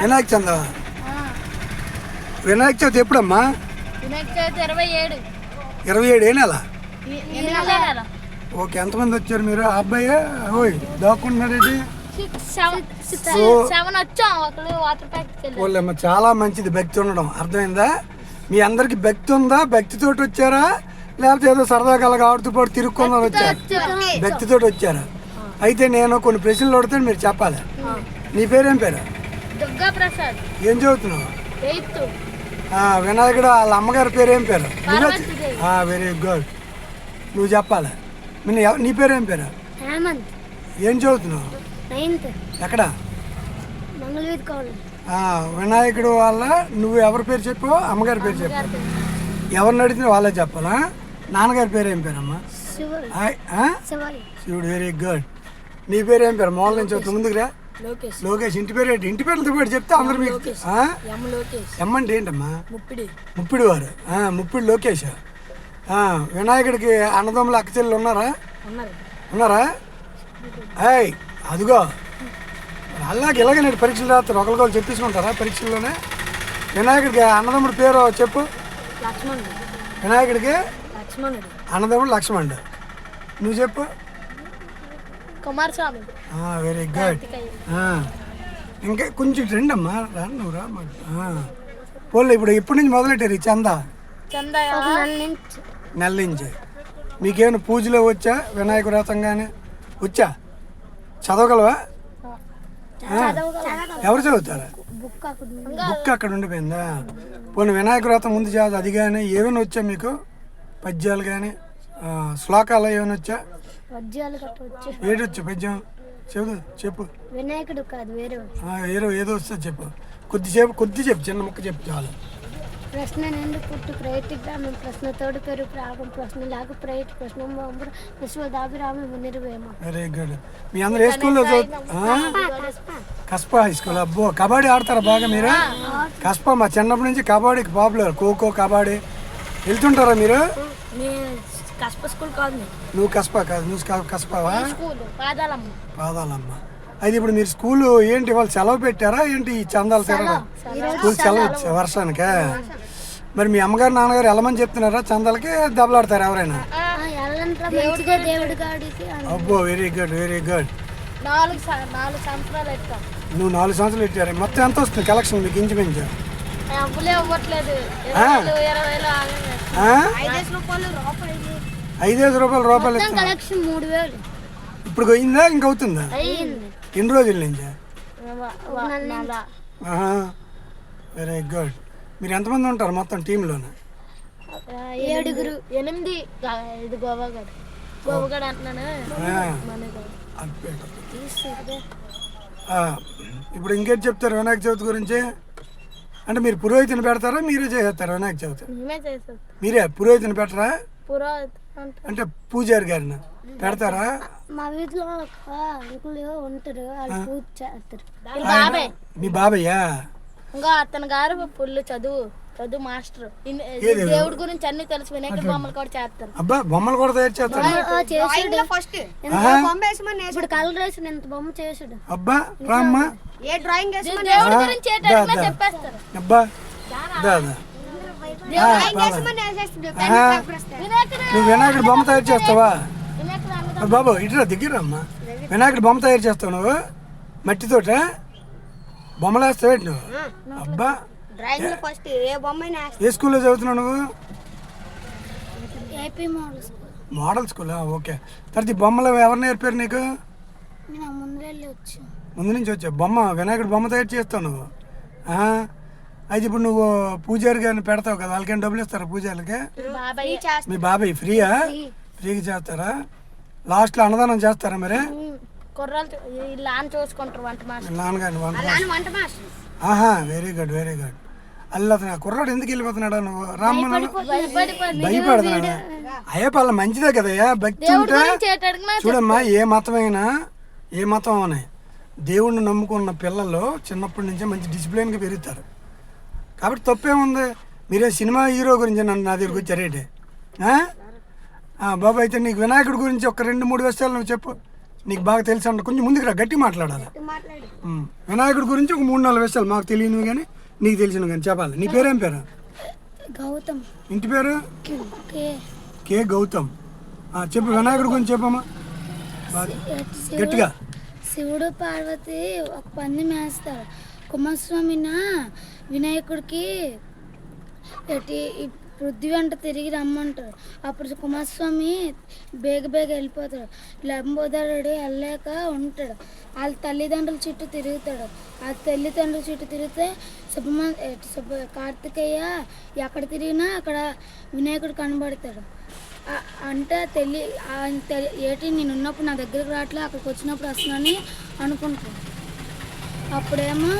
వినాయక్ చంద వినాయక చవితి ఎప్పుడమ్మా? వినాయక్ చవితి ఇరవై ఏడు. ఇరవై ఏడు ఏ నెల? ఓకే ఎంతమంది వచ్చారు మీరు? అబ్బాయి? ఓయ్ దాక్కుంటున్నారేంటి వాళ్ళేమో చాలా మంచిది భక్తి ఉండడం. అర్థమైందా? మీ అందరికి భక్తి ఉందా? భక్తితోటి వచ్చారా? లేకపోతే ఏదో సరదాగా అలాగ ఆడుతూ పాటు తిరుక్కుందని వచ్చారు? భక్తితోటి వచ్చారా? అయితే నేను కొన్ని ప్రశ్నలు అడిగితే మీరు చెప్పాలి. నీ పేరేం పేరు? దుర్గా ప్రసాద్ ఏం చదువుతున్నావు? ఎయిత్. వినాయకుడు వాళ్ళ అమ్మగారి పేరేం పేరు. వెరీ గుడ్ నువ్వు చెప్పాలి? నీ పేరేం పేరు? హేమంత్. ఏం చదువుతున్నావు? ఎక్కడ? వినాయకుడు వాళ్ళ నువ్వు ఎవరి పేరు చెప్పు అమ్మగారి పేరు చెప్పు ఎవరిని అడిగితే వాళ్ళే చెప్పాలా? నాన్నగారి పేరు ఏం పేరమ్మా? శివుడు వెరీ గుడ్ నీ పేరు ఏం పేరు? మోహన్ నుంచి ముందుకురా లోకేష్. లోకేష్ ఇంటి పేరు ఏంటి? ఇంటి పేరుతో పాటు చెప్తే అందరు మీకు ఆ? ఎం లోకేష్? ఎమ్మ అంటే ఏంటమ్మా? ముప్పిడి. ముప్పిడి వారు. ముప్పిడి లోకేష్. వినాయకుడికి అన్నదమ్ములు అక్క చెల్లెలు ఉన్నారా? ఉన్నారు. ఏయ్ అదిగో. అలాగే ఇలాగే నేను పరీక్షలు రాస్తారు ఒకరికొకరు చెప్పించుకుంటారా పరీక్షల్లోనే? వినాయకుడికి అన్నదమ్ముడి పేరు చెప్పు. వినాయకుడికి అన్నదమ్ముడు లక్ష్మణుడు. నువ్వు చెప్పు. కుమారస్వామి. వెరీ గుడ్ ఇంకా కొంచెం రండి అమ్మా రా నువ్వు రా. పోన్లే ఇప్పుడు ఎప్పటి నుంచి మొదలెట్టారు ఈ చందా? నెల నుంచి. మీకేమైనా పూజలో వచ్చా? వినాయక వ్రతం కానీ వచ్చా? చదవగలవా. ఎవరు చదువుతారా? బుక్ బుక్ అక్కడ ఉండిపోయిందా? పోనీ వినాయక వ్రతం ముందు చదువు అది కానీ ఏమైనా వచ్చా మీకు? పద్యాలు కానీ శ్లోకాలు ఏమైనా వచ్చా? వజ్యాలు కట్టవచ్చు ఏడు వచ్చా పద్యం? చెబుదు చెప్పు. వినాయకుడు కాదు వేరే ఏదో ఏదో వస్తా చెప్పు. కొద్దిసేపు కొద్ది చెప్పు చిన్న ముక్క చెప్పు చాలు. ప్రశ్న నుండి పుట్టు ప్రయత్నిద్దాము ప్రశ్నతోడు పెరు ప్రాగం ప్రశ్న లాగా ప్రయత్ ప్రశ్న విశ్వదాభిరామి నిర్వేమ వెరీ గుడ్ మీ అందరు ఏ స్కూల్లో? Kaspa high school. అబ్బో కబడ్డీ ఆడతారా బాగా మీరు? కస్పా మా చిన్నప్పటి నుంచి కబడ్డీకి పాపులర్. ఖోఖో కబడ్డీ. వెళ్తుంటారా మీరు? కస్ప స్కూల్ కాదు నువ్వు కస్పా కాదు నువ్వు కస్పావా? స్కూల్ పాదాలమ్మ. పాదాలమ్మ. అయితే ఇప్పుడు మీరు స్కూల్ ఏంటి వాళ్ళు సెలవు పెట్టారా? ఏంటి ఈ చందాలు తిరగడం స్కూల్ సెలవు ఇచ్చా వర్షానికే? మరి మీ అమ్మగారు నాన్నగారు వెళ్ళమని చెప్తున్నారా? చందాలకి దెబ్బలాడతారు ఎవరైనా? అబ్బో వెరీ గుడ్ వెరీ గుడ్. నువ్వు నాలుగు సంవత్సరాలు పెట్టారు మొత్తం ఎంత వస్తుంది కలెక్షన్ మీకు ఇంచుమించు? ఇవ్వట్లేదు ఐదేసి రూపాయలు రూపాయలు కలెక్షన్ మూడు వేలు. ఇప్పుడు పోయిందా? ఇంకవుతుందా? అయ్యింది ఎన్ని రోజుల నుంచి. వెరీ గుడ్ మీరు ఎంతమంది ఉంటారు మొత్తం టీంలోనే? ఏడుగురు. ఎనిమిది. గా- ఇది అంటున్నాను. ఇప్పుడు ఇంకేం చెప్తారు వినాయక చవితి గురించి? అంటే మీరు పురోహితుని పెడతారా? మీరే చేసేస్తారా వినాయక చవితి? మేమే మీరే పురోహితుని పెట్టరా? పురోహిత. అంటే? పూజారి గారిని? పెడతారా? మా వీధిలో ఒక అంకుల్ ఉంటారు. వాళ్ళు పూజ చేస్తారు. ఆయన- మీ బాబయ్యా? ఇంకా అతని గారు ఫుల్ చదువు చదువు మాస్టర్? దేవుడి గురించి అన్ని తెలుసు. వినాయకుడి బొమ్మలు కూడా చేస్తారు. అబ్బా బొమ్మలు కూడా తయారు చేస్తారా. చేసాడు ఫస్ట్ ఇప్పుడు కలర్ వేసిన ఇంత బొమ్మ చేసాడు అబ్బా రామ్మా. ఏ డ్రాయింగ్ దేవుడి గురించి. చెప్పేస్తారు. అబ్బా. దా. నువ్వు వినాయకుడి బొమ్మ తయారు చేస్తావా? బాబు ఇటురా దగ్గరమ్మా వినాయకుడి బొమ్మ తయారు చేస్తావు నువ్వు? మట్టితోట? బొమ్మలు వేస్తావు నువ్వు? అబ్బా. డ్రాయింగ్లో ఫస్ట్ ఏ స్కూల్లో చదువుతున్నావు నువ్వు? Model school. ఓకే. తర్వాత బొమ్మలు ఎవరు నేర్పారు నీకు? నేను ముందు వచ్చి నుంచి వచ్చావు. బొమ్మ వినాయకుడి బొమ్మ తయారు చేస్తావు నువ్వు. అయితే ఇప్పుడు నువ్వు పూజారి గారిని పెడతావు కదా వాళ్ళకేం డబ్బులు ఇస్తారా పూజారికి? మీ బాబాయ్ ఫ్రీయా? ఫ్రీగా చేస్తారా? లాస్ట్లో అన్నదానం చేస్తారా మరి? ఆహా వెరీ గుడ్ వెరీ గుడ్ అల్ల అతను ఆ కుర్రాడు ఎందుకు వెళ్ళిపోతున్నాడా? నువ్వు రామ్మ భయపడుతున్నాడా? అయ్యే పల్ల మంచిదే కదయ్యా భక్తి ఉంటే చూడమ్మా ఏ మతమైనా ఏ మతం అని దేవుణ్ణి నమ్ముకున్న పిల్లలు చిన్నప్పటి నుంచే మంచి డిసిప్లిన్గా పెరుగుతారు. కాబట్టి తప్పేముంది మీరే సినిమా హీరో గురించి నన్ను నా దగ్గరికి వచ్చారేంటి బాబు అయితే నీకు వినాయకుడి గురించి ఒక రెండు మూడు విషయాలు నువ్వు చెప్పు. నీకు బాగా తెలుసు అంట కొంచెం ముందుకు రా గట్టి మాట్లాడాలి. వినాయకుడి గురించి ఒక మూడు నాలుగు విషయాలు మాకు తెలియనివి కానీ నీకు తెలిసినవి కానీ చెప్పాలి. నీ పేరేం పేరు? గౌతమ్. ఇంటి పేరు? కే గౌతమ్. చెప్పు వినాయకుడి గురించి చెప్పమ్మా. గట్టిగా. శివుడు పార్వతి ఒక పంది మేస్తాడు కుమారస్వామిన వినాయకుడికి పృథ్వీ వెంట తిరిగి రమ్మంటారు. అప్పుడు కుమారస్వామి బేగ బేగ వెళ్ళిపోతాడు. లంబోదరుడు వెళ్ళాక ఉంటాడు. వాళ్ళ తల్లిదండ్రుల చుట్టూ తిరుగుతాడు. ఆ తల్లిదండ్రుల చుట్టూ తిరిగితే సుబ్రహ్మ సుబ్బ కార్తికేయ ఎక్కడ తిరిగినా అక్కడ వినాయకుడు కనబడతాడు. అంటే తెలి ఏంటి ఏటి నేను ఉన్నప్పుడు నా దగ్గరికి రావట్లే అక్కడికి వచ్చినప్పుడు వస్తున్నానని అనుకుంటాను అప్పుడేమో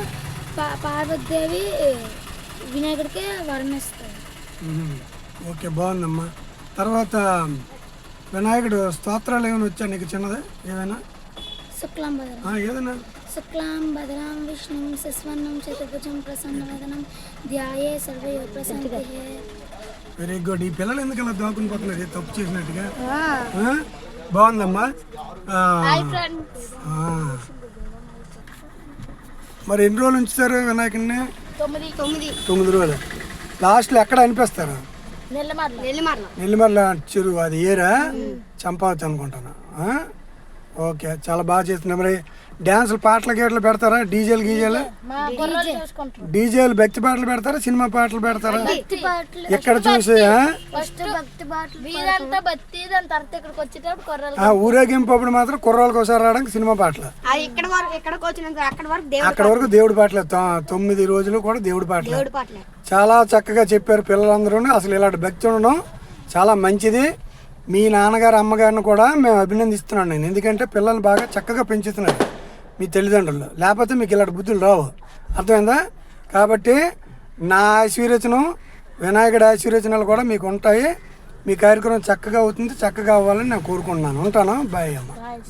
పా పార్వతీదేవి వినాయకుడికి వర్ణిస్తాడు ఉమ్. ఓకే బాగుందమ్మా. తర్వాత వినాయకుడు స్తోత్రాలు ఏమైనా వచ్చా నీకు చిన్నది? ఏమైనా శుక్లాం బదరం ఆ, ఏదైనా? శుక్లాం బదరాం విష్ణుం శశ్వన్నం చతుర్భుజం ప్రసన్నవదనం ధ్యాయే సర్వయో ప్రశాంతి. Very good. ఈ పిల్లలు ఎందుకు అలా దాకుని పోతున్నారు ఏ తప్పు చేసినట్టుగా. ఆ? బాగుందమ్మా. మరి ఎన్ని రోజులు ఉంచుతారు వినాయకుడిని? తొమ్మిది. తొమ్మిది. తొమ్మిది రోజులు. లాస్ట్లో ఎక్కడ అనిపిస్తారు? నెల్లిమర్ల. నెల్లిమర్ల. నెల్లిమర్ల చెరువు అది ఏరా? చంపావతి అనుకుంటాను. ఆ? ఓకే చాలా బాగా చేస్తున్నా. మరి డ్యాన్సులు పాటలు గేట్లు పెడతారా? డీజేలు గీజేలు? డీజేలు భక్తి పాటలు పెడతారా? సినిమా పాటలు పెడతారా? భక్తి పాటలు. ఎక్కడ చూసి ఆ? ఫస్ట్ భక్తి పాటలు వీరంతా బత్తి దాని తర్వాత ఇక్కడికి వచ్చేటప్పుడు కొర్రలు ఆ ఊరేగింపు అప్పుడు మాత్రం కుర్రాళ్ళకి ఒకసారి రావడానికి సినిమా పాటలు. ఇక్కడ అక్కడ వరకు దేవుడు అక్కడ వరకు దేవుడి పాటలే. తొ- తొమ్మిది రోజులు కూడా దేవుడి పాటలే. దేవుడి పాటలే. చాలా చక్కగా చెప్పారు పిల్లలందరూ. అసలు ఇలాంటి భక్తి ఉండడం చాలా మంచిది. మీ నాన్నగారు అమ్మగారిని కూడా మేము అభినందిస్తున్నాను నేను. ఎందుకంటే పిల్లల్ని బాగా చక్కగా పెంచుతున్నారు మీ తల్లిదండ్రులు. లేకపోతే మీకు ఇలాంటి బుద్ధులు రావు. అర్థమైందా? కాబట్టి నా ఆశీర్వచనం వినాయకుడి ఆశీర్వచనాలు కూడా మీకు ఉంటాయి. మీ కార్యక్రమం చక్కగా అవుతుంది చక్కగా అవ్వాలని నేను కోరుకుంటున్నాను. ఉంటాను? బాయ్ అమ్మ. బాయ్.